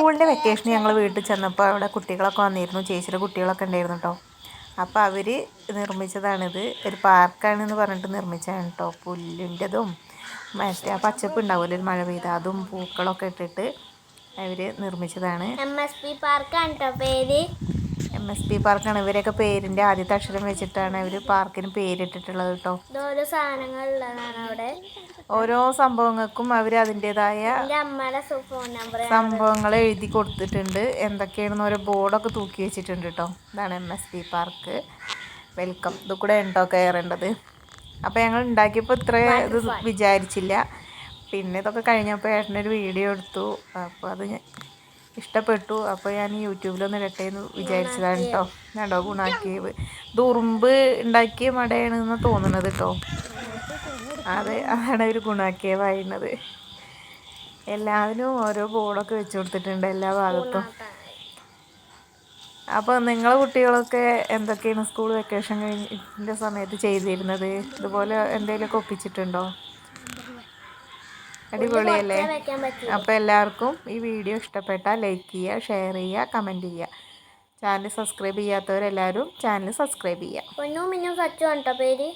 സ്കൂളിന്റെ വെക്കേഷന് ഞങ്ങൾ വീട്ടിൽ ചെന്നപ്പോൾ അവിടെ കുട്ടികളൊക്കെ വന്നിരുന്നു. ചേച്ചിയുടെ കുട്ടികളൊക്കെ ഉണ്ടായിരുന്നു കേട്ടോ. അപ്പോൾ അവർ നിർമ്മിച്ചതാണിത്. ഒരു പാർക്കാണെന്ന് പറഞ്ഞിട്ട് നിർമ്മിച്ചതാണ് കേട്ടോ. പുല്ലിന്റെതും മറ്റേ ആ പച്ചപ്പ് ഉണ്ടാവില്ല ഒരു മഴ പെയ്ത അതും പൂക്കളൊക്കെ ഇട്ടിട്ട് അവർ നിർമ്മിച്ചതാണ്. എം എസ് പി പാർക്കാണ് കേട്ടോ പേര്. എസ് പി പാർക്കാണ്. ഇവരൊക്കെ പേരിന്റെ ആദ്യത്തെ അക്ഷരം വെച്ചിട്ടാണ് ഇവർ പാർക്കിന് പേരിട്ടിട്ടുള്ളത് കേട്ടോ ഓരോ സാധനങ്ങളുള്ളതാണ് അവിടെ. ഓരോ സംഭവങ്ങൾക്കും അവർ അതിന്റെതായ സംഭവങ്ങൾ എഴുതി കൊടുത്തിട്ടുണ്ട്. എന്തൊക്കെയാണെന്ന് ഓരോ ബോർഡൊക്കെ തൂക്കി വെച്ചിട്ടുണ്ട് കേട്ടോ ഇതാണ് M S P park. Welcome. ഇത് കൂടെ ഉണ്ടോ കയറേണ്ടത്? അപ്പോൾ ഞങ്ങൾ ഉണ്ടാക്കിയപ്പോൾ ഇത്ര ഇത് വിചാരിച്ചില്ല. പിന്നെ ഇതൊക്കെ കഴിഞ്ഞപ്പോൾ ഏട്ടനൊരു വീഡിയോ എടുത്തു. അപ്പോൾ അത് ഇഷ്ടപ്പെട്ടു. അപ്പോൾ ഞാൻ യൂട്യൂബിലൊന്ന് ഇടട്ടെ എന്ന് വിചാരിച്ചതാണ് കേട്ടോ കണ്ടോ ഗുണാക്കിയത് ഇത് ഉറുമ്പ് ഉണ്ടാക്കിയ മടയാണെന്ന് തോന്നുന്നത് കേട്ടോ അതെ അതാണ് ഒരു ഗുണാക്കിയ പറയുന്നത്. എല്ലാവരും ഓരോ ബോർഡൊക്കെ വെച്ച് കൊടുത്തിട്ടുണ്ട് എല്ലാ ഭാഗത്തും. അപ്പോൾ നിങ്ങളെ കുട്ടികളൊക്കെ എന്തൊക്കെയാണ് സ്കൂൾ വെക്കേഷൻ കഴിഞ്ഞ സമയത്ത് ചെയ്തിരുന്നത്? ഇതുപോലെ എന്തെങ്കിലുമൊക്കെ ഒപ്പിച്ചിട്ടുണ്ടോ? അടിപൊളിയല്ലേ? അപ്പോൾ എല്ലാവർക്കും ഈ വീഡിയോ ഇഷ്ടപ്പെട്ടാൽ ലൈക്ക് ചെയ്യുക ഷെയർ ചെയ്യുക കമന്റ് ചെയ്യുക. ചാനൽ സബ്സ്ക്രൈബ് ചെയ്യാത്തവരെല്ലാവരും ചാനൽ സബ്സ്ക്രൈബ് ചെയ്യുക. പേര്?